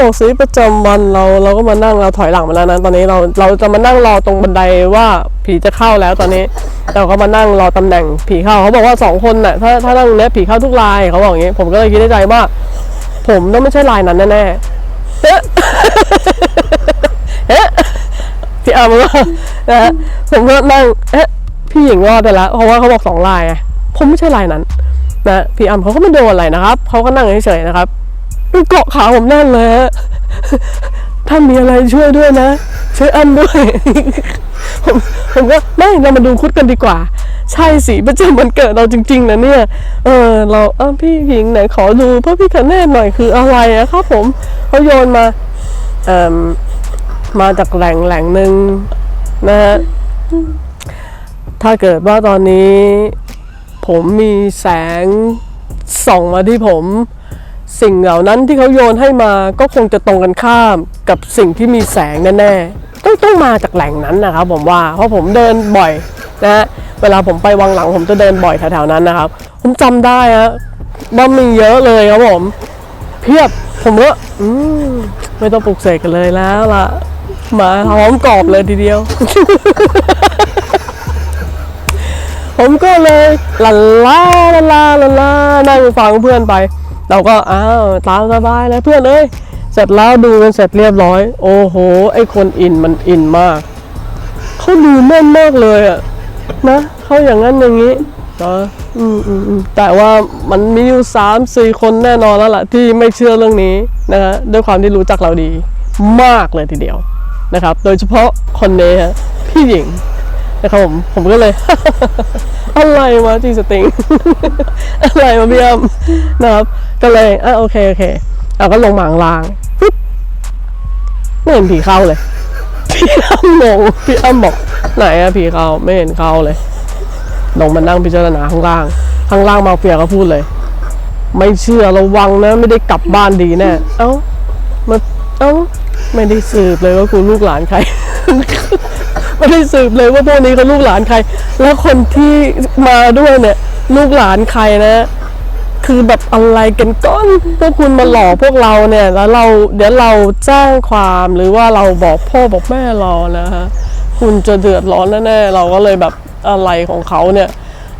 บอกชีวิตประจำวันเราเราก็มานั่งเราถอยหลังมาแล้วนะตอนนี้เราเราจะมานั่งรอตรงบันไดว่าผีจะเข้าแล้วตอนนี้เราก็มานั่งรอตำแหน่งผีเข้าเขาบอกว่าสองคนน่ะถ้าถ้านั่งเนี้ยผีเข้าทุกลายเขาบอกอย่างงี้ ผมก็เลยคิดในใจว่า ผมต้องไม่ใช่ลายนั้นแน่ๆเอ๊ะเอ๊ะพี่อาร์มว่านะผมก็นั่งเอ๊ะพี่หญิงรอดไปแล้วเพราะว่าเขาบอกสองลายไงผมไม่ใช่ลายนั้นนะพี่อัมเขาก็ไม่โดนอะไรนะครับเขาก็นั่งเฉยๆนะครับ เกาะขาผมแน่นเลยฮะถ้ามีอะไรช่วยด้วยนะช่วยอันด้วย ผมผมก็ไม่เรามาดูคุดกันดีกว่า ใช่สิประจำวันเกิดเราจริง ๆนะเนี่ย เออ เราเออพี่หญิงไหนขอดูพระพิคเนตหน่อยคืออะไรอะครับผมเขาโยนมาเอ่มมาจากแหล่งแหล่งหนึ่งนะฮะถ้าเกิดว่าตอนนี้ ผมมีแสงส่องมาที่ผม สิ่งเหล่านั้นที่เขาโยนให้มาก็คงจะตรงกันข้ามกับสิ่งที่มีแสงแน่ๆต้องต้องมาจากแหล่งนั้นนะครับผมว่าเพราะผมเดินบ่อยนะฮะเวลาผมไปวังหลังผมจะเดินบ่อยแถวๆนั้นนะครับ ผมจำได้ฮะว่ามีเยอะเลยครับผม เพียบผมก็อืมไม่ต้องปลุกเสกกันเลยแล้วล่ะมาหอมกรอบเลยทีเดียว ผมก็เลยลาลาลาลาลาลานั่งฟังเพื่อนไป เราก็อ้าวตามสบายเลยเพื่อนเอ้ยเสร็จแล้วดูกันเสร็จเรียบร้อย โอ้โห ไอคนอินมันอินมากเขาดูแม่นมากเลยอะนะเขาอย่างนั้นอย่างนี้นะอืมอืมอืมแต่ว่ามันมีอยู่สามสี่คนแน่นอนแล้วล่ะที่ไม่เชื่อเรื่องนี้นะฮะด้วยความที่รู้จักเราดีมากเลยทีเดียวนะครับ โดยเฉพาะคนนี้ฮะพี่หญิงนะครับผมผมก็เลย อะไรวะจีสติง อะไรวะพี่อ้ำนะครับ ก็เลยอะโอเคโอเคเราก็ลงมาข้างล่างปุ๊บไม่เห็นผีเข้าเลย พี่อ้ำงงพี่อ้ำบอกไหนอะผีเข้าไม่เห็นเข้าเลย ลงมานั่งพิจารณาข้างล่าง ข้างล่างมาเฟียก็พูดเลย ไม่เชื่อระวังนะ ไม่ได้กลับบ้านดีแน่เอ้ามาเอ้าไม่ได้สืบเลยว่ากูลูกหลานใคร ไม่ได้สืบเลยว่าพวกนี้เขาลูกหลานใคร แล้วคนที่มาด้วยเนี่ย ลูกหลานใครนะคือแบบอะไรกันก้อนพวกคุณมาหลอกพวกเราเนี่ย แล้วเราเดี๋ยวเราแจ้งความหรือว่าเราบอกพ่อบอกแม่เรานะฮะคุณจะเดือดร้อนแน่ๆเราก็เลยแบบอะไรของเขาเนี่ย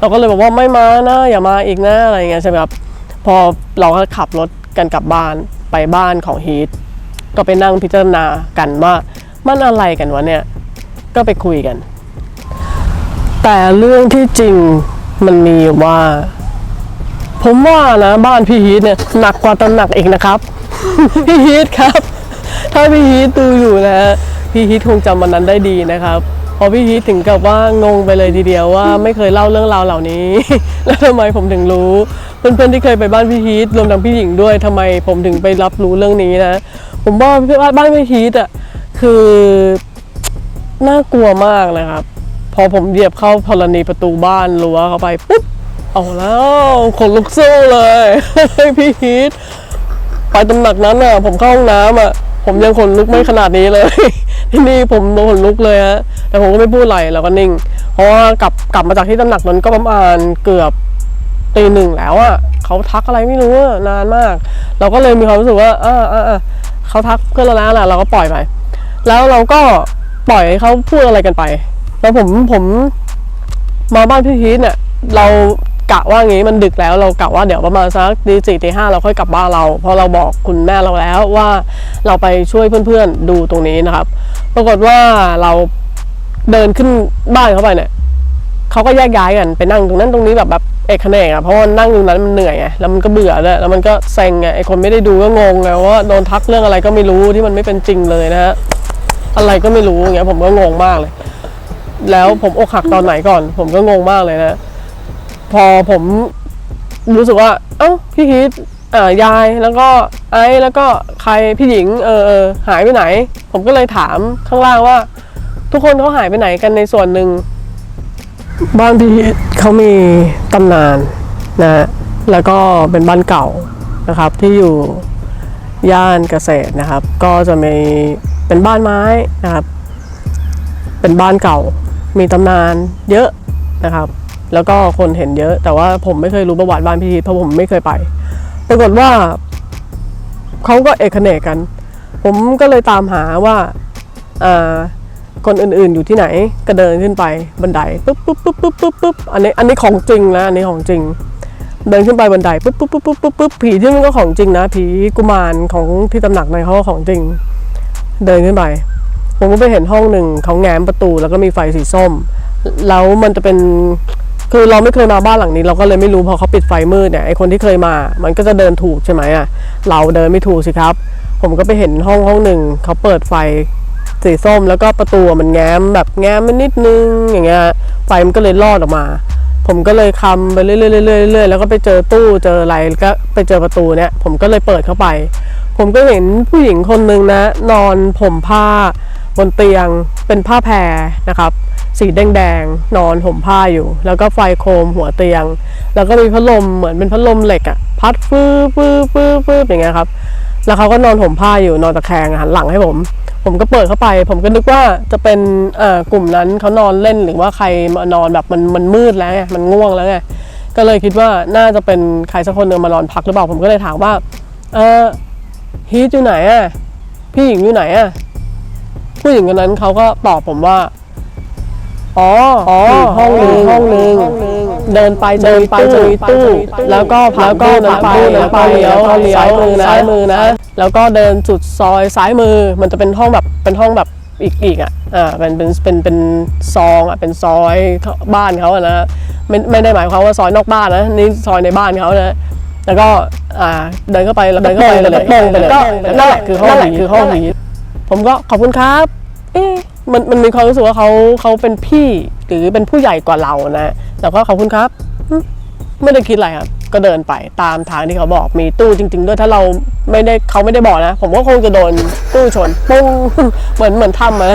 เราก็เลยบอกว่าไม่มานะ อย่ามาอีกนะอะไรเงี้ยใช่ไหมครับพอเราก็ขับรถกันกลับบ้านไปบ้านของฮีทก็ไปนั่งพิจารณากันว่ามันอะไรกันวะเนี่ย ก็ไปคุยกัน แต่เรื่องที่จริงมันมีอยู่ว่า ผมว่านะบ้านพี่ฮีทเนี่ยหนักกว่าตำหนักอีกนะครับ พี่ฮีทครับ ถ้าพี่ฮีทดูอยู่นะฮะพี่ฮีทคงจำวันนั้นได้ดีนะครับเพอพี่ฮีทถึงกับว่างงไปเลยทีเดียวว่าไม่เคยเล่าเรื่องราวเหล่านี้ แล้วทำไมผมถึงรู้เพื่อนๆที่เคยไปบ้านพี่ฮีทรวมทั้งพี่หญิงด้วยทำไมผมถึงไปรับรู้เรื่องนี้นะ ผมว่าบ้านพี่ฮีทอะคือ น่ากลัวมากเลยครับ พอผมเหยียบเข้าธรณีประตูบ้านรั้วเข้าไปปุ๊บเอาแล้วขนลุกสู้เลยพี่ฮีทไปตำหนักนั้นอะ ผมเข้าห้องน้ำอะ ผมยังขนลุกไม่ขนาดนี้เลย ที่นี่ผมโดนขนลุกเลยฮะแต่ผมก็ไม่พูดอะไรเราก็นิ่ง เพราะว่ากลับกลับมาจากที่ตำหนักนั้นก็ประมาณเกือบตีหนึ่งแล้วอะเขาทักอะไรไม่รู้นานมาก เราก็เลยมีความรู้สึกว่าอ่าอ่าอ่าเขาทักเพื่อนเราแล้วแหละเราก็ปล่อยไป แล้วเราก็ ปล่อยให้เขาพูดอะไรกันไป แล้วผมผมมาบ้านพี่ฮีทเนี่ย เรากะว่างี้มันดึกแล้วเรากะว่าเดี๋ยวประมาณสักตีสี่ตีห้าเราค่อยกลับบ้านเราเพราะเราบอกคุณแม่เราแล้วว่าเราไปช่วยเพื่อนๆดูตรงนี้นะครับ ปรากฏว่าเราเดินขึ้นบ้านเขาไปเนี่ยเขาก็แยกย้ายกันไปนั่งตรงนั้นตรงนี้แบบแบบเอกเขนกอะเพราะว่านั่งตรงนั้นมันเหนื่อยไงแล้วมันก็เบื่อด้วยแล้วมันก็เซ็งไงไอคนไม่ได้ดูก็งงไงว่าโดนทักเรื่องอะไรก็ไม่รู้ที่มันไม่เป็นจริงเลยนะฮะ อะไรก็ไม่รู้อย่างเงี้ยผมก็งงมากเลย แล้วผมอกหักตอนไหนก่อน ผมก็งงมากเลยนะ พอผมรู้สึกว่า เอ้าพี่ฮิตอ่ายายแล้วก็ไอ้แล้วก็ใครพี่หญิงเออเออหายไปไหน ผมก็เลยถามข้างล่างว่า ทุกคนเขาหายไปไหนกันในส่วนหนึ่งบ้านพี่ฮิตเขามีตำนานนะฮะแล้วก็เป็นบ้านเก่านะครับที่อยู่ย่านเกษตรนะครับ ก็จะมี เป็นบ้านไม้นะครับ เป็นบ้านเก่า มีตำนานเยอะนะครับ แล้วก็คนเห็นเยอะ แต่ว่าผมไม่เคยรู้ประวัติบ้านพี่ทีเพราะผมไม่เคยไป ปรากฏว่าเขาก็เอกเขนกกัน ผมก็เลยตามหาว่าคนอื่นๆอยู่ที่ไหนก็เดินขึ้นไปบันไดปุ๊บปุ๊บปุ๊บปุ๊บปุ๊บปุ๊บอันนี้อันนี้ของจริงนะอันนี้ของจริง เดินขึ้นไปบันไดปุ๊บปุ๊บปุ๊บปุ๊บปุ๊บปุ๊บผีที่นั่นก็ของจริงนะผีกุมารของที่ตำหนักในเขาก็ของจริง เดินขึ้นไป ผมก็ไปเห็นห้องหนึ่งเขาแง้มประตูแล้วก็มีไฟสีส้ม แล้วมันจะเป็นคือเราไม่เคยมาบ้านหลังนี้ เราก็เลยไม่รู้พอเขาปิดไฟมืดเนี่ยไอคนที่เคยมา มันก็จะเดินถูกใช่ไหมอะเราเดินไม่ถูกสิครับ ผมก็ไปเห็นห้องห้องหนึ่งเขาเปิดไฟสีส้มแล้วก็ประตูมันแง้มแบบแง้มมันนิดนึงอย่างเงี้ยไฟมันก็เลยลอดออกมา ผมก็เลยคำไปเรื่อยๆเรื่อยๆๆแล้วก็ไปเจอตู้เจออะไรก็ไปเจอประตูเนี่ยผมก็เลยเปิดเข้าไป ผมก็เห็นผู้หญิงคนหนึ่งนะ นอนผมผ้าบนเตียงเป็นผ้าแพรนะครับ สีแดงๆนอนห่มผ้าอยู่ แล้วก็ไฟโคมหัวเตียง แล้วก็มีพัดลมเหมือนเป็นพัดลมเหล็กอะพัดฟืบฟืบฟืบฟืบอย่างเงี้ยครับแล้วเขาก็นอนห่มผ้าอยู่นอนตะแคงหันหลังให้ผม ผมก็เปิดเข้าไป ผมก็นึกว่าจะเป็นกลุ่มนั้นเขานอนเล่นหรือว่าใครมานอนแบบมันมันมืดแล้วไงมันง่วงแล้วไงก็เลยคิดว่าน่าจะเป็นใครสักคนหนึ่งมานอนพักหรือเปล่าผมก็เลยถามว่า เออ ฮีทอยู่ไหนอะพี่หญิงอยู่ไหนอะผู้หญิงคนนั้นเขาก็ตอบผมว่า อ๋ออ๋อห้องหนึ่งห้องหนึ่งเดินไปเดินไปจะมีตู้ แล้วก็แล้วก็เดินไปเดินไปเลี้ยวเลี้ยวมือนะซ้ายมือนะ แล้วก็เดินสุดซอยซ้ายมือ มันจะเป็นห้องแบบเป็นห้องแบบอีกอีกอะ อ่า เป็นเป็นเป็นเป็นซองอะ เป็นซอยบ้านเขาอะนะ ไม่ไม่ได้หมายความว่าซอยนอกบ้านนะ นี่ซอยในบ้านเขานะ แล้วก็อ่าเดินเข้าไปเดินเข้าไปเลยตรงไปเลยก็นั่นแหละคือห้องนี้คือห้องนี้ ผมก็ขอบคุณครับ เอ๊ะมันมันมีความรู้สึกว่าเขาเขาเป็นพี่หรือเป็นผู้ใหญ่กว่าเรานะแต่ก็ขอบคุณครับอืมไม่ได้คิดอะไรครับ ก็เดินไปตามทางที่เขาบอกมีตู้จริง ๆ ด้วยถ้าเราไม่ได้เขาไม่ได้บอกนะ ผมก็คงจะโดนตู้ชนปุ้งเหมือนเหมือนทำมา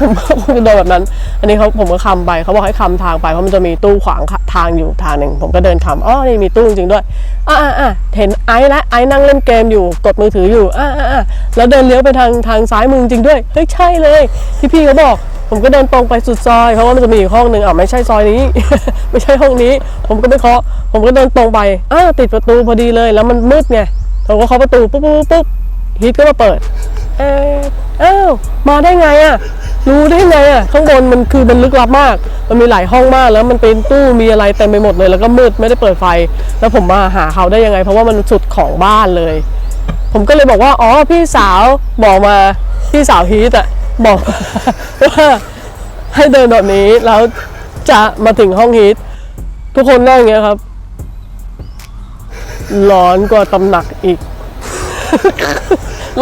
ผมก็คงจะโดนแบบนั้น อันนี้เขาผมก็คำไปเขาบอกให้คำทางไปเพราะมันจะมีตู้ขวางทางอยู่ทางหนึ่งผมก็เดินคำอ๋อนี่มีตู้จริงด้วยอ่าอ่าเห็นไอ้และไอ้นั่งเล่นเกมอยู่กดมือถืออยู่อ่าอ่าแล้วเดินเลี้ยวไปทางทางซ้ายมือจริงด้วยเฮ้ยใช่เลยที่พี่เขาบอก ผมก็เดินตรงไปสุดซอย เพราะว่ามันจะมีอีกห้องหนึ่งอะไม่ใช่ซอยนี้ ไม่ใช่ห้องนี้ ผมก็ไปเคาะ ผมก็เดินตรงไปอ้าวติดประตูพอดีเลย แล้วมันมืดไงผมก็เคาะประตูปุ๊บปุ๊บปุ๊บฮิตก็มาเปิดเอ๊ะอ้าวมาได้ไงอะรู้ได้ไงอะข้างบนมันคือมันลึกลับมาก มันมีหลายห้องมากแล้วมันเป็นตู้มีอะไรเต็มไปหมดเลย แล้วก็มืดไม่ได้เปิดไฟ แล้วผมมาหาเขาได้ยังไง เพราะว่ามันสุดของบ้านเลย ผมก็เลยบอกว่าอ๋อพี่สาวบอกมาพี่สาวฮีทอะ บอกว่าให้เดินแบบนี้แล้วจะมาถึงห้องฮีททุกคนนั่งอย่างเงี้ยครับ ร้อนกว่าตำหนักอีก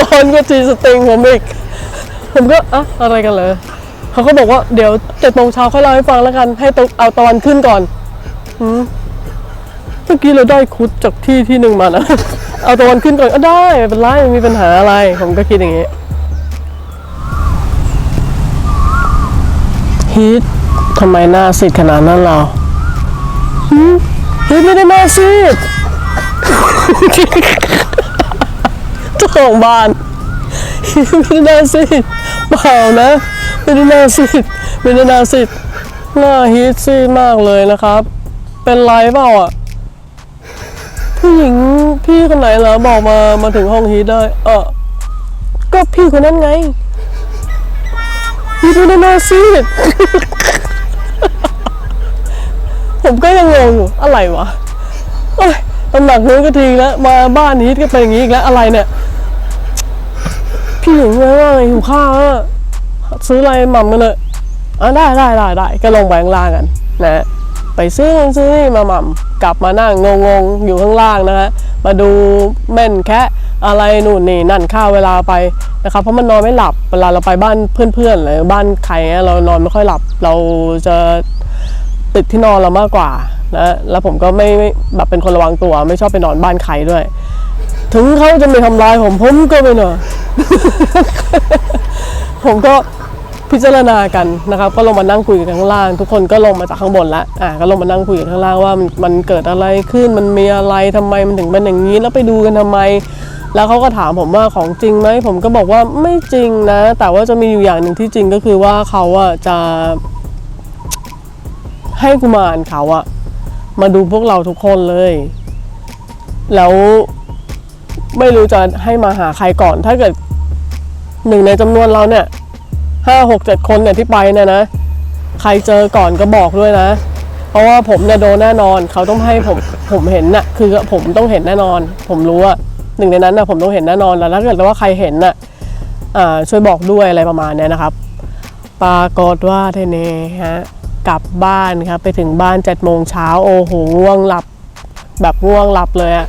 ร้อนกว่าจีสติงผมอีก ผมก็อะอะไรกันเลยเขาก็บอกว่าเดี๋ยวเจ็ดโมงเช้าค่อยเล่าให้ฟังแล้วกัน ให้ตเอาตะวันขึ้นก่อนหืมเมื่อกี้เราได้คุดจากที่ที่หนึ่งมานะ เอาตะวันขึ้นก่อนก็ได้ไม่เป็นไรไม่มีปัญหาอะไร ผมก็คิดอย่างนี้ ฮีททำไมหน้าซีดขนาดนั้นเราหืมฮีทไม่ได้หน้าซีดเจ้าของบ้านไม่ได้หน้าซีดเปล่านะ ไม่ได้หน้าซีดไม่ได้หน้าซีดหน้าฮีทซีดมากเลยนะครับ เป็นไรเปล่าอะผู้หญิงพี่คนไหนเหรอบอกมามาถึงห้องฮีทได้ เออก็พี่คนนั้นไง ฮีทไม่ด้หน้าซีด ผมก็ยังงงอยู่อะไรวะเอ้ยตำหนักนู้นก็ทีแล้ว มาบ้านฮีทก็เป็นอย่างนี้อีกแล้วอะไรเนี่ย พี่หญิงไงว่าไงหิวข้าวอะซื้ออะไรหม่ำกันเลยอะได้ได้ได้ได้ก็ลงไปข้างล่างกันนะ ไปซื้อนั่นซื้อนี่มาหม่ำกลับมานั่งงงงๆอยู่ข้างล่างนะฮะมาดูแม่นแคะ อะไรนู่นนี่นั่นข้าวเวลาไปนะครับเพราะมันนอนไม่หลับเวลาเราไปบ้านเพื่อนๆหรือบ้านใครเงี้ยเรานอนไม่ค่อยหลับ เราจะติดที่นอนเรามากกว่านะแล้วผมก็ไม่แบบเป็นคนระวังตัว ไม่ชอบไปนอนบ้านใครด้วย ถึงเขาจะไม่ทำร้ายผมผมก็ไม่นอนผมก็พิจารณากันนะครับ ก็ลงมานั่งคุยกันข้างล่าง ทุกคนก็ลงมาจากข้างบนแล้วอะก็ลงมานั่งคุยกันข้างล่างว่ามันเกิดอะไรขึ้นมันมีอะไรทำไมมันถึงเป็นอย่างนี้แล้วไปดูกันทำไม แล้วเขาก็ถามผมว่าของจริงไหมผมก็บอกว่าไม่จริงนะ แต่ว่าจะมีอยู่อย่างหนึ่งที่จริงก็คือว่าเขาอะจะให้กุมารเขาอะมาดูพวกเราทุกคนเลย แล้วไม่รู้จะให้มาหาใครก่อน ถ้าเกิดหนึ่งในจำนวนเราเนี่ยห้าหกเจ็ดคนเนี่ยที่ไปเนี่ยนะ ใครเจอก่อนก็บอกด้วยนะ เพราะว่าผมเนี่ยโดนแน่นอน เขาต้องให้ผมผมเห็นน่ะคือผมต้องเห็นแน่นอน ผมรู้ว่า หนึ่งในนั้นนะผมต้องเห็นแน่นอนแล้วถ้าเกิดว่าใครเห็นน่ะอ่าช่วยบอกด้วยอะไรประมาณนี้นะครับ ปรากฏว่าเทเนฮะกลับบ้านครับไปถึงบ้านเจ็ดโมงเช้าโอ้โหง่วงหลับ แบบง่วงหลับเลยอะ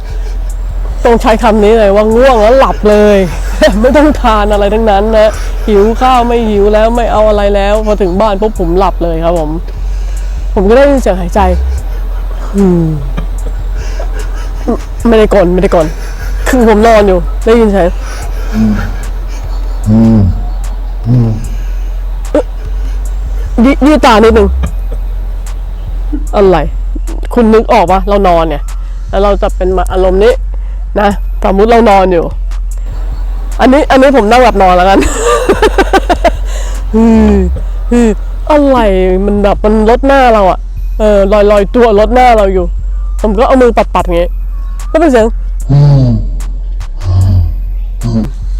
ต้องใช้คำนี้เลยว่าง่วงแล้วหลับเลย ไม่ต้องทานอะไรทั้งนั้นนะหิวข้าวไม่หิวแล้วไม่เอาอะไรแล้วพอถึงบ้านปุ๊บผมหลับเลยครับผม ผมก็ได้ยินเสียงหายใจไม่ได้กลนไม่ได้กลน ผมนอนอยู่ ได้ยินเสียงยยืดตานิดนึงอะไร คุณนึกออกปะเรานอนเนี่ย แล้วเราจะเป็นมาอารมณ์นี้ นะสมมติเรานอนอยู่ อันนี้ อันนี้ผมนั่งหลับนอนแล้วกันอืมอืมอะไรมันแบบมันลดหน้าเราอะเออลอยลอยตัวลดหน้าเราอยู่ ผมก็เอามือปัดปัดๆอย่างงี้ก็เป็นเสียง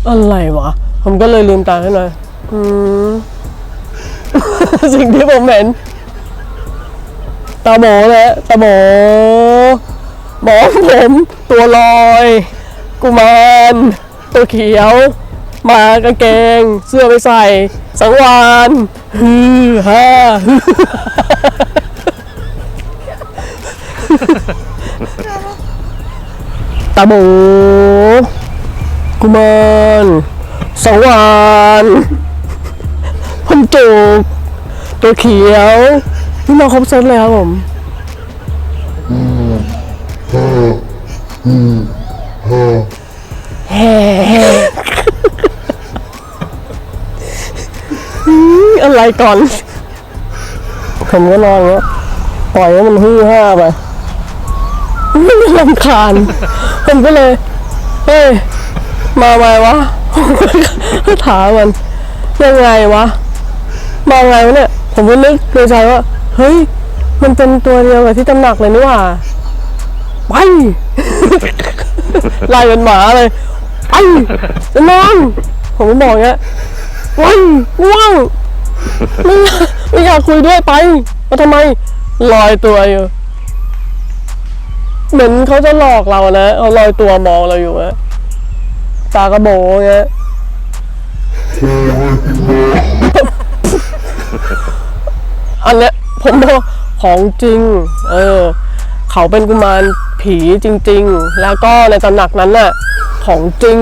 อะไรวะ ผมก็เลยลืมตาขึ้นมาอืม สิ่งที่ผมเห็น ตาโบเลยตาโบหมอผมตัวลอย กุมาร ตัวเขียว มากางเกง เสื้อไปใส่ สังวานฮือฮ่าตาโบ กุมารสังวานพันจุกตัวเขียว นี่มาครบเซตเลยครับผมแฮ่อะไรก่อน ผมก็นอนแล้วปล่อยให้มันฮือฮ่าไปม่ได้รำคาญผมก็เลย เฮ้ย มาไหมวะ ถามมันยังไงวะ มาไงวะเนี่ย ผมก็นึกในใจว่า เฮ้ย มันเป็นตัวเดียวกับที่ตำหนักเลยนี่หว่า ไป ไล่เป็นหมาเลย ไปจะนอน ผมก็บอกเงี้ยไปง่วงไม่อยาไม่อยากคุยด้วยไปมาทำไม ลอยตัวอยู่ เหมือนเขาจะหลอกเรานะเขาลอยตัวมองเราอยู่อะ ตากระโบย่างเงี้ยอันเนี้ยผมบอกของจริง เออ เขาเป็นกุมารผีจริง ๆ แล้วก็ในตำหนักนั้นน่ะ ของจริง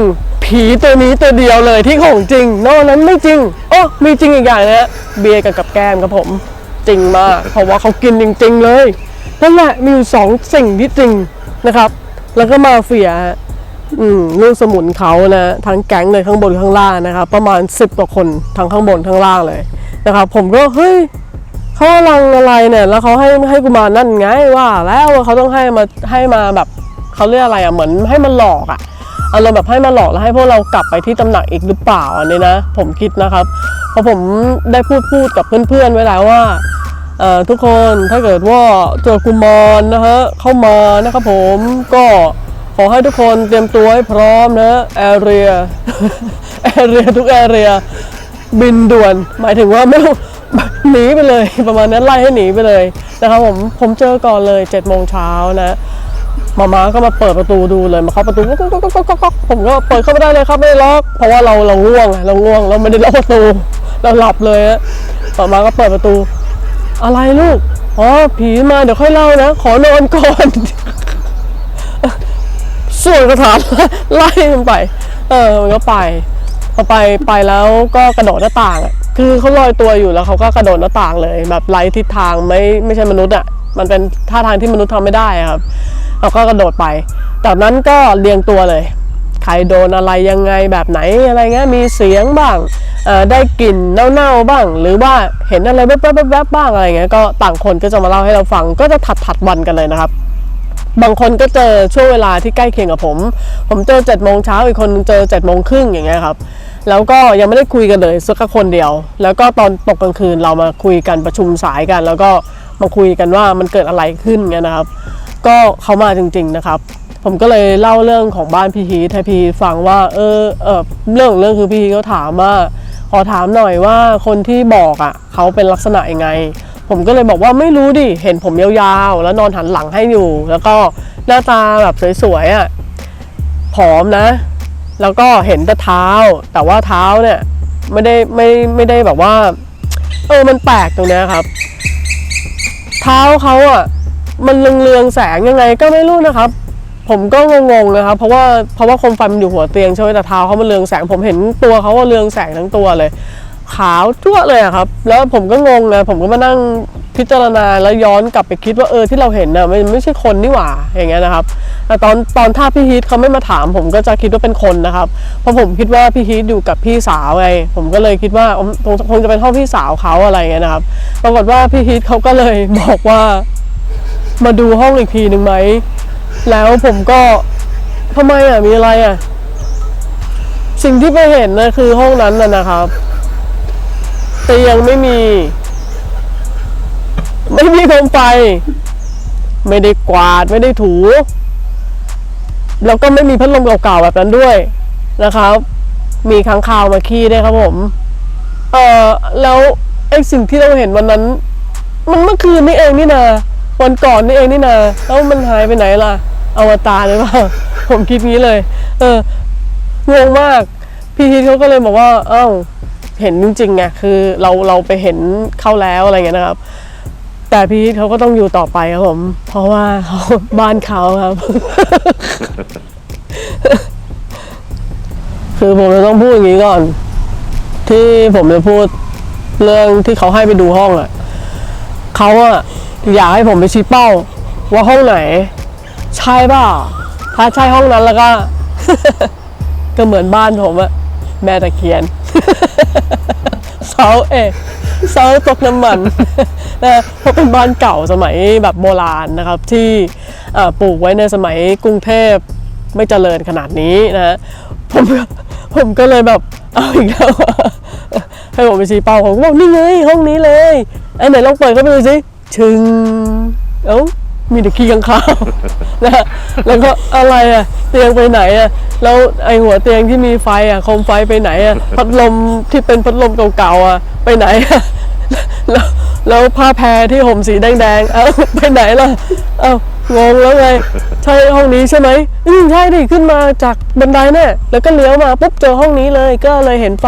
ผีตัวนี้ตัวเดียวเลยที่ของจริง นอกนั้นไม่จริงอ๋อมีจริงอีกอย่างนะเบียร์กับกับแก้มครับผม จริงมากเพราะว่าเขากินจริง ๆ เลยนั่นแหละมีอยู่สองสิ่งที่จริงนะครับ แล้วก็มาเฟีย อืมลูกสมุนเขานะทั้งแก๊งเลยข้างบนข้างล่างนะครับประมาณ10กว่าคนทั้งข้างบนข้างล่างเลยนะครับผมก็เฮ้ยเขากำลังอะไรเนี่ยแล้วเขาให้ให้กูมานั่นไงว่า แล้วเขาต้องให้มาให้มาแบบเขาเรียกอะไรอะเหมือนให้มันหลอกอะอารมณ์แบบให้มาหลอกแล้วให้พวกเรากลับไปที่ตำหนักอีกหรือเปล่าอันนี้นะ ผมคิดนะครับเพราะผมได้พูดพูดกับเพื่อนๆไว้แล้วว่าทุกคนถ้าเกิดว่าเจอกุมารนะฮะเข้ามานะครับผมก็ ขอให้ทุกคนเตรียมตัวให้พร้อมนะแอเรียแอเรียทุกแอเรียบินด่วน หมายถึงว่าไม่ต้หนีไปเลยประมาณนั้นไล่ให้หนีไปเลยนะครับผมผมเจอก่อนเลย7จ็ดโมงเช้านะมาม่าก็มาเปิดประตูดูเลยมาเคาะประตูก๊อกก๊อกก๊อกก๊อกก๊อกก๊อกผมก็เปิดเข้าไม่ได้เลยครับไม่ได้ล็อกเพราะว่าเราเราง่วงไงเราง่วงเราไม่ได้ล็อกประตูเราหลับเลยอะมาม่าก็เปิดประตู อะไรลูกอ๋อผีมาเดี๋ยวค่อยเล่านะ ขอนอนก่อน ส่วนกระถานไล่มันไป เออมันก็ไปพอไปไปแล้วก็กระโดดหน้าต่างอะคือเขาลอยตัวอยู่แล้วเขาก็กระโดดหน้าต่างเลย แบบไร้ทิศทางไม่ไม่ใช่มนุษย์อะมันเป็นท่าทางที่มนุษย์ทำไม่ได้ครับเราก็กระโดดไปจากนั้นก็เรียงตัวเลย ใครโดนอะไรยังไงแบบไหนอะไรเงี้ยมีเสียงบ้างได้กลิ่นเน่าๆบ้าง หรือว่าเห็นอะไรแวบๆบ้างอะไรเงี้ยก็ต่างคนก็จะมาเล่าให้เราฟังก็จะถัดถัดๆวันกันเลยนะครับ บางคนก็เจอช่วงเวลาที่ใกล้เคียงกับผม ผมเจอ7จ็ดโมงเช้าอีกคนเจอ7จ็ดโมงครึ่งอย่างเงี้ยครับ แล้วก็ยังไม่ได้คุยกันเลยสักคนเดียว แล้วก็ตอนตกกลางคืนเรามาคุยกันประชุมสายกัน แล้วก็มาคุยกันว่ามันเกิดอะไรขึ้นเงี้ยนะครับ ก็เขามาจริง ๆนะครับ ผมก็เลยเล่าเรื่องของบ้านพี่ฮีทให้พี่ฟังว่าเออเออเรื่องเรื่องคือพี่ฮีทเขาถามว่าขอถามหน่อยว่าคนที่บอกอะเขาเป็นลักษณะยังไง ผมก็เลยบอกว่าไม่รู้ดิ เห็นผมยาวๆ แล้วนอนหันหลังให้อยู่ แล้วก็หน้าตาแบบสวยๆอะผอมนะ แล้วก็เห็นแต่เท้า แต่ว่าเท้าเนี่ยไม่ได้ไม่ไม่ได้แบบว่า เออมันแปลกตรงเนี้ยครับ เท้าเขาอะมันเรืองๆแสงยังไงก็ไม่รู้นะครับ ผมก็งงๆนะครับ เพราะว่าเพราะว่าคมไฟมันอยู่หัวเตียงใช่ไหมแต่เท้าเขามันเรืองแสง ผมเห็นตัวเขาว่าเรืองแสงทั้งตัวเลย ขาวจั่วเลยอะครับ แล้วผมก็งงนะผมก็มานั่งพิจารณาแล้วย้อนกลับไปคิดว่าเออที่เราเห็นน่ะมันไม่ใช่คนนี่หว่าอย่างเงี้ยนะครับแต่ตอนตอนถ้าพี่ฮีทเขาไม่มาถามผมก็จะคิดว่าเป็นคนนะครับ เพราะผมคิดว่าพี่ฮีทอยู่กับพี่สาวไงผมก็เลยคิดว่าคงคงจะเป็นห้องพี่สาวเขาอะไรเงี้ยนะครับ ปรากฏว่าพี่ฮีทเขาก็เลยบอกว่ามาดูห้องอีกทีหนึ่งไหมแล้วผมก็ทำไมอะมีอะไรอะสิ่งที่ไปเห็นนะคือห้องนั้นน่ะนะครับ เตียงไม่มี ไม่มีโคมไฟ ไม่ได้กวาดไม่ได้ถู แล้วก็ไม่มีพัดลมเก่าๆแบบนั้นด้วยนะครับ มีค้างคาวมาขี้ด้วยครับผม เออแล้วไอ้สิ่งที่เราเห็นวันนั้น มันเมื่อคืนนี่เองนี่นาวันก่อนนี่เองนี่นาแล้วมันหายไปไหนล่ะอวตารหรือเปล่าผมคิดงี้เลย เอองงมาก พี่ทีเขาก็เลยบอกว่า เอ้า เห็นจริงๆไงคือเราเราไปเห็นเข้าแล้วอะไรเงี้ยนะครับ แต่พีทเขาก็ต้องอยู่ต่อไปครับผม เพราะว่าเขาบ้านเขาครับ คือผมจะต้องพูดอย่างนี้ก่อน ที่ผมจะพูดเรื่องที่เขาให้ไปดูห้องอะเขาอะอยากให้ผมไปชี้เป้า ว่าห้องไหน ใช่ป่าถ้าใช่ห้องนั้นแล้วก็ ก็เหมือนบ้านผมอะแม่ตะเคียน เสาเอกเสาตกน้ำมันนะเพราะเป็นบ้านเก่าสมัยแบบโบราณนะครับ ที่ปลูกไว้ในสมัยกรุงเทพไม่เจริญขนาดนี้นะผมผมก็เลยแบบเอาอีกแล้วให้ผมไปชี้เป้าผมก็บอกนี่ไงห้องนี้เลยไอ้ไหนลองเปิดเข้าไปดูสิชึงเอ้า มีแต่ขี้ข้างคาวนะฮะแล้วก็อะไรอะเตียงไปไหนอะแล้วไอหัวเตียงที่มีไฟอะโคมไฟไปไหนอะพัดลมที่เป็นพัดลมเก่าๆอะไปไหนอะแล้วแล้วผ้าแพรที่ห่มสีแดงๆเอ้าไปไหนล่ะเอ้า งงแล้วไง ใช่ห้องนี้ใช่ไหมอืมใช่ดิขึ้นมาจากบันไดเนี่ยแล้วก็เลี้ยวมาปุ๊บเจอห้องนี้เลย ก็เลยเห็นไฟ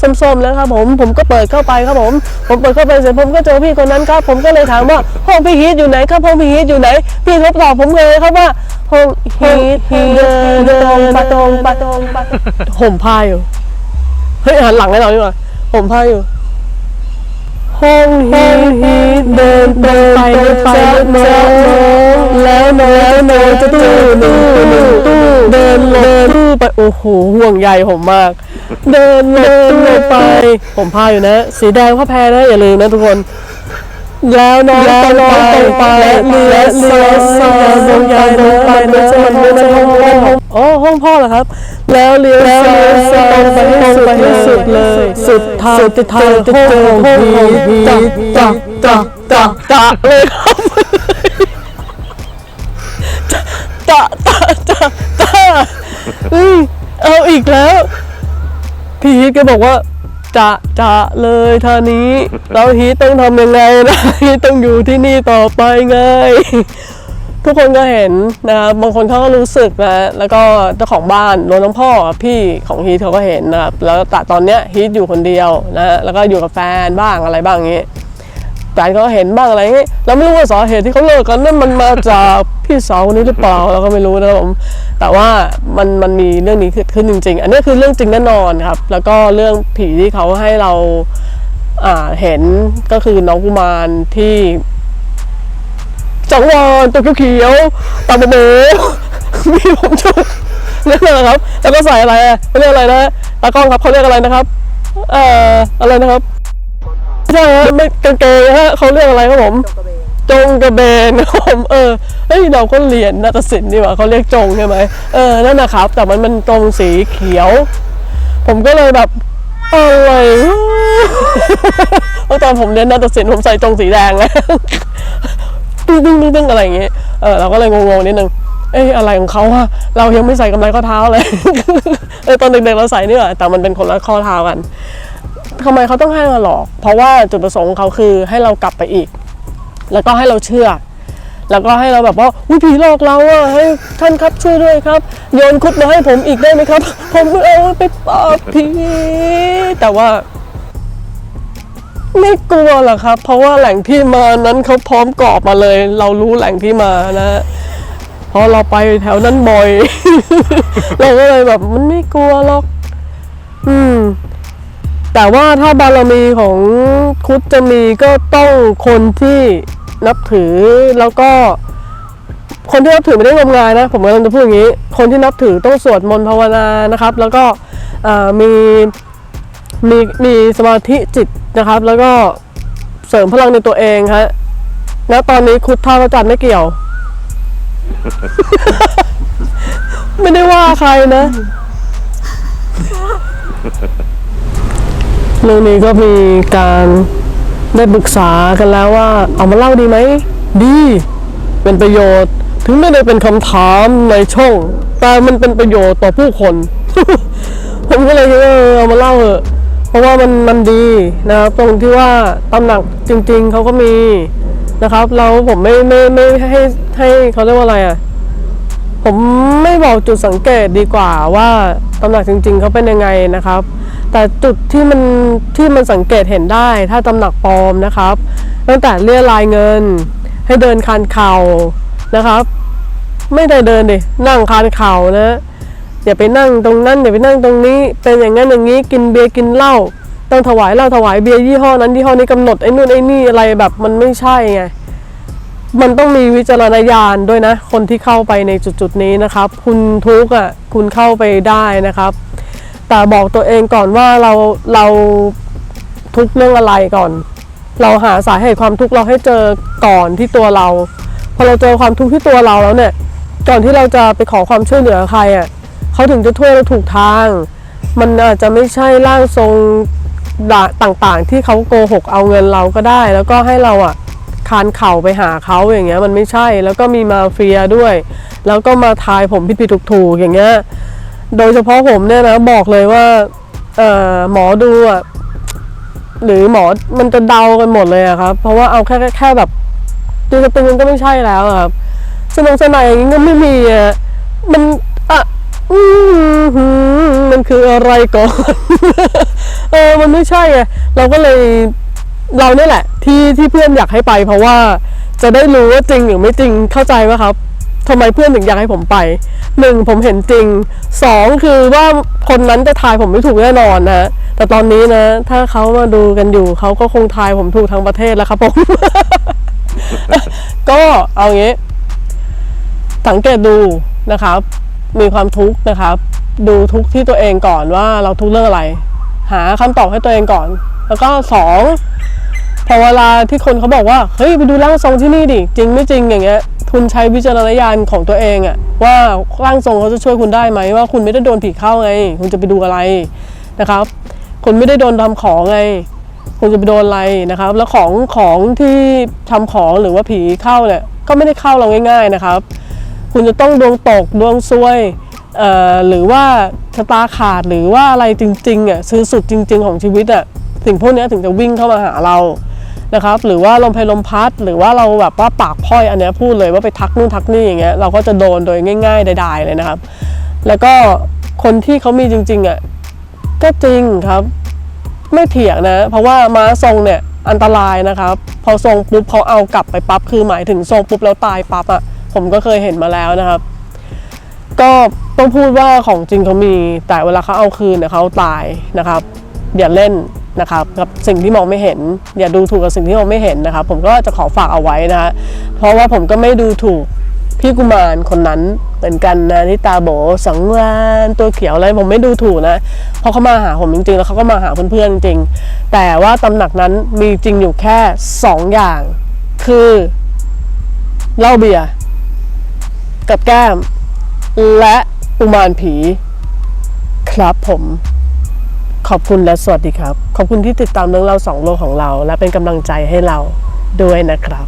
ส้มๆแล้วครับผม ผมก็เปิดเข้าไปครับผม ผมเปิดเข้าไปเสร็จผมก็เจอพี่คนนั้นครับ ผมก็เลยถามว่าห้องพี่ฮีทอยู่ไหนครับห้องพี่ฮีทอยู่ไหน พี่เขาตอบผมเลยครับว่าห้องฮีทเดินเดินไปตรงไปตรงไปห่มผ้าอยู่เฮ้ยหันหลังให้เราดีกว่าห่มผ้าอยู่ห้องฮีฮีเดินเดินไปไปน้อง แล้วน้องน้องจะตู้ตู้ตู้เดินลงตู้ไปโอ้โหห่วงใยผมมาก เดินลงตู้ไป ผมพาอยู่นะ สีแดงผ้าแพรนะอย่าลืมนะทุกคน แล้วน้องตรงไปและเลี้ยเลี้ยซ้ายลงยาวลงไปนะจะมันไม่ใช่ห้องพ่อโอ๋อห้องพ่อเหรอครับ แล้วเลี้ยวซ้ายตรงไปให้สุดให้สุดเลย สุดทางจะทางจะเจอห้องผีจักจักจักจักเลยครับ จักจักจักจักอืมเอาอีกแล้ว พี่ฮีทก็บอกว่าจะจะเลยท่านี้แล้วฮีทต้องทำยังไงนะฮีทต้องอยู่ที่นี่ต่อไปไง ทุกคนก็เห็นนะครับบางคนเขาก็รู้สึกนะแล้วก็เจ้าของบ้านรวมทั้งพ่อพี่ของฮีทเขาก็เห็นนะครับแล้วแต่ตอนเนี้ยฮีทอยู่คนเดียวนะแล้วก็อยู่กับแฟนบ้างอะไรบ้างอย่างงี้ แฟนเขาเห็นบ้างอะไรอย่างงี้เราไม่รู้ว่าสาเหตุที่เขาเลิกกันนั่นมันมาจากพี่สาวคนนี้หรือเปล่าเราก็ไม่รู้นะครับผมแต่ว่ามันมันมีเรื่องนี้เกิดขึ้นจริง ๆ อันนี้คือเรื่องจริงแน่นอนครับ แล้วก็เรื่องผีที่เขาให้เราอ่าเห็นก็คือน้องกุมารที่จังหวานตัวเขียวๆตาโบมีผมจุกนี่นแหละครับ แล้วก็ใส่อะไรอะเขาเรียกอะไรนะตากล้องครับเขาเรียกอะไรนะครับ เอ่ออะไรนะครับ ใช่ฮะไม่กางเกงฮะเขาเรียกอะไรครับผม จงกระเบนครับผมเออเฮ้ยเราก็เรียนนาฏศิลป์นี่หว่าเขาเรียกจงใช่ไหมเออนั่นนะครับ แต่มันเป็นตรงสีเขียว ผมก็เลยแบบอะไรวะเพราะตอนผมเรียนนาฏศิลป์ผมใส่จงสีแดงเลยตึ้งตึ้งตึ้งตึ้งอะไรอย่างเงี้ยเออเราก็เลยงงๆนิดนึง เอ้ยอะไรของเขาอะเรายังไม่ใส่กำไรข้อเท้าเลย เออตอนเด็กๆเราใส่นี่แหละแต่มันเป็นคนละข้อเท้ากัน ทำไมเขาต้องให้มาหลอก เพราะว่าจุดประสงค์ของเขาคือให้เรากลับไปอีก แล้วก็ให้เราเชื่อ แล้วก็ให้เราแบบว่าอุ้ยผีหลอกเราอะให้ท่านครับช่วยด้วยครับ โยนคุดมาให้ผมอีกได้ไหมครับ ผมเอาไปปราบผีแต่ว่า ไม่กลัวหรอกครับ เพราะว่าแหล่งที่มานั้นเขาพร้อมกรอบมาเลย เรารู้แหล่งที่มานะเพราะเราไปแถวนั้นบ่อย เราก็เลยแบบมันไม่กลัวหรอก อืม แต่ว่าถ้าบารมีของคุดจะมีก็ต้องคนที่นับถือแล้วก็ คนที่นับถือไม่ได้งมงายนะ ผมกำลังจะพูดอย่างนี้ คนที่นับถือต้องสวดมนต์ภาวนานะครับ แล้วก็มีมีมีสมาธิจิตนะครับ แล้วก็เสริมพลังในตัวเองฮะแล้วตอนนี้คุดท่าพระจันไม่เกี่ยว ไม่ได้ว่าใครนะ เรื่องนี้ก็มีการได้ปรึกษากันแล้วว่า เอามาเล่าดีไหม ดี เป็นประโยชน์ ถึงไม่ได้เป็นคำถามในช่อง แต่มันเป็นประโยชน์ต่อผู้คน ผมก็เลยเออเอามาเล่าเถอะเพราะว่ามันมันดีนะครับ ตรงที่ว่าตำหนักจริง ๆเขาก็มีนะครับ เราผมไม่ไม่ไม่ให้ให้เขาเรียกว่าอะไรอะผมไม่บอกจุดสังเกตดีกว่าว่าตำหนักจริง ๆเขาเป็นยังไงนะครับ แต่จุดที่มันที่มันสังเกตเห็นได้ถ้าตำหนักปลอมนะครับ ตั้งแต่เรียรายเงิน ให้เดินคานเข่านะครับ ไม่ได้เดินดินั่งคานเข่านะอย่าไปนั่งตรงนั้นอย่าไปนั่งตรงนี้ เป็นอย่างนั้นอย่างนี้กินเบียร์กินเหล้าต้องถวายเหล้าถวายเบียร์ยี่ห้อนั้นยี่ห้อนี้กำหนดไอ้นู่นไอ้นี่อะไรแบบมันไม่ใช่ไงมันต้องมีวิจารณญาณด้วยนะ คนที่เข้าไปในจุดๆนี้นะครับ คุณทุกอะคุณเข้าไปได้นะครับ แต่บอกตัวเองก่อนว่าเราเราทุกเรื่องอะไรก่อน เราหาสาเหตุความทุกข์เราให้เจอก่อนที่ตัวเราพอเราเจอความทุกข์ที่ตัวเราแล้วเนี่ย ก่อนที่เราจะไปขอความช่วยเหลือใครอะเขาถึงจะช่วยเราถูกทาง มันอาจจะไม่ใช่ร่างทรงต่างๆ ที่เขาโกหกเอาเงินเราก็ได้ แล้วก็ให้เราอะคานเข่าไปหาเขาอย่างเงี้ยมันไม่ใช่แล้วก็มีมาเฟียด้วย แล้วก็มาทายผมผิดผิดถูกถูกๆอย่างเงี้ย โดยเฉพาะผมเนี่ยนะบอกเลยว่าเอ่อหมอดูอะหรือหมอมันจะเดากันหมดเลยอะครับ เพราะว่าเอาแค่แค่แบบดูสตึงมันก็ไม่ใช่แล้วครับสนองสนานอย่างงี้ก็ไม่มีอะมันอะมันคืออะไรก่อน เออ มันไม่ใช่ไงเราก็เลยเราเนี่ยแหละ ที่ที่เพื่อนอยากให้ไป เพราะว่าจะได้รู้ว่าจริงหรือไม่จริงเข้าใจไหมครับ ทำไมเพื่อนถึงอยากให้ผมไปหนึ่งผมเห็นจริงสองคือว่าคนนั้นจะทายผมไม่ถูกแน่นอนนะแต่ตอนนี้นะ ถ้าเขามาดูกันอยู่เขาก็คงทายผมถูกทั้งประเทศแล้วครับผม ก็เอางี้ สังเกตดูนะครับ มีความทุกข์นะครับ ดูทุกข์ที่ตัวเองก่อนว่าเราทุกข์เรื่องอะไร หาคำตอบให้ตัวเองก่อน แล้วก็สอง พอเวลาที่คนเขาบอกว่า เฮ้ย ไปดูร่างทรงที่นี่ดิ จริงไม่จริงอย่างเงี้ย คุณใช้วิจารณญาณของตัวเองอะว่าร่างทรงเขาจะช่วยคุณได้ไหมว่าคุณไม่ได้โดนผีเข้าไง คุณจะไปดูอะไรนะครับ คุณไม่ได้โดนทำของไง คุณจะไปโดนอะไรนะครับ แล้วของของที่ทำของหรือว่าผีเข้าเนี่ย ก็ไม่ได้เข้าเราง่าย ๆนะครับ คุณจะต้องดวงตกดวงซวยเอ่อหรือว่าชะตาขาดหรือว่าอะไรจริงๆอะซื้อสุดจริง ๆ ของชีวิตอะสิ่งพวกนี้ถึงจะวิ่งเข้ามาหาเรา นะครับหรือว่าลมเพลลมพัด หรือว่าเราแบบว่าปากพร่อยอันเนี้ยพูดเลยว่าไปทักนู่นทักนี่อย่างเงี้ยเราก็จะโดนโดยง่ายๆใดๆเลยนะครับ แล้วก็คนที่เขามีจริงๆอะก็จริงครับ ไม่เถียงนะ เพราะว่าม้าทรงเนี่ยอันตรายนะครับ พอทรงปุ๊บเขาเอากลับไปปั๊บคือหมายถึงทรงปุ๊บแล้วตายปั๊บอะผมก็เคยเห็นมาแล้วนะครับ ก็ต้องพูดว่าของจริงเขามีแต่เวลาเขาเอาคืนเนี่ยเขาตายนะครับ อย่าเล่น นะครับกับสิ่งที่มองไม่เห็นอย่าดูถูกกับสิ่งที่มองไม่เห็นนะครับผมก็จะขอฝากเอาไว้นะฮะเพราะว่าผมก็ไม่ดูถูกพี่กุมารคนนั้นเหมือนกันนะที่ตาโบสังวานตัวเขียวอะไรผมไม่ดูถูกนะเพราะเขามาหาผมจริงๆ แล้วเขาก็มาหาเพื่อนๆจริงๆแต่ว่าตำหนักนั้นมีจริงอยู่แค่สองอย่าง คือเหล้าเบียร์กับแก้ม และอุมารผี ครับผม ขอบคุณและสวัสดีครับ ขอบคุณที่ติดตามเรื่องเราสองโลกของเรา และเป็นกำลังใจให้เราด้วยนะครับ